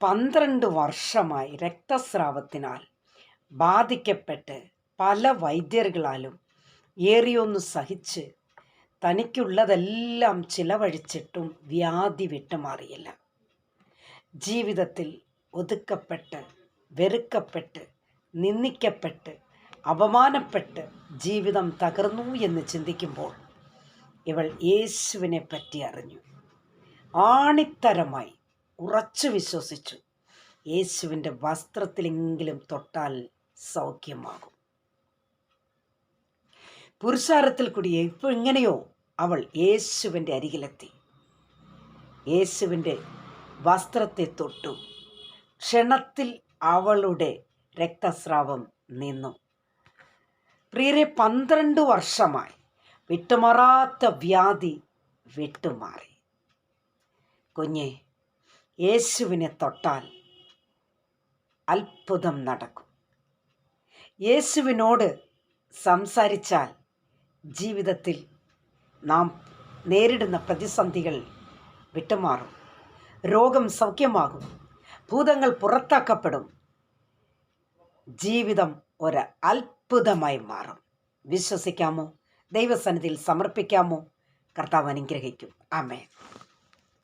പന്ത്രണ്ട് വർഷമായി രക്തസ്രാവത്തിനാൽ ബാധിക്കപ്പെട്ട് പല വൈദ്യരുകളാലും ഏറിയൊന്ന് സഹിച്ച് തനിക്കുള്ളതെല്ലാം ചിലവഴിച്ചിട്ടും വ്യാധി വിട്ടുമാറിയില്ല. ജീവിതത്തിൽ ഒതുക്കപ്പെട്ട് വെറുക്കപ്പെട്ട് നിന്ദിക്കപ്പെട്ട് അപമാനപ്പെട്ട് ജീവിതം തകർന്നു എന്ന് ചിന്തിക്കുമ്പോൾ ഇവൾ യേശുവിനെ പറ്റി അറിഞ്ഞു. ആണിത്തരമായി ഉറച്ചു വിശ്വസിച്ചു. യേശുവിന്റെ വസ്ത്രത്തിലെങ്കിലും തൊട്ടാൽ സൗഖ്യമാകും. പുരുഷാരത്തിൽ കൂടി ഇപ്പോൾ എങ്ങനെയോ അവൾ യേശുവിന്റെ അരികിലെത്തി. യേശുവിന്റെ വസ്ത്രത്തെ തൊട്ടു. ക്ഷണത്തിൽ അവളുടെ രക്തസ്രാവം നിന്നു. പ്രിയരെ പന്ത്രണ്ട് വർഷമായി വിട്ടുമാറാത്ത വ്യാധി വിട്ടുമാറി. കുഞ്ഞെ യേശുവിനെ തൊട്ടാൽ അത്ഭുതം നടക്കും. യേശുവിനോട് സംസാരിച്ചാൽ ജീവിതത്തിൽ നാം നേരിടുന്ന പ്രതിസന്ധികൾ വിട്ടുമാറും. രോഗം സൗഖ്യമാകും. ഭൂതങ്ങൾ പുറത്താക്കപ്പെടും. ജീവിതം ഒരു അത്ഭുതമായി മാറും. വിശ്വസിക്കാമോ? ദൈവസന്നിധിയിൽ സമർപ്പിക്കാമോ? കർത്താവ് അനുഗ്രഹിക്കും. ആമേ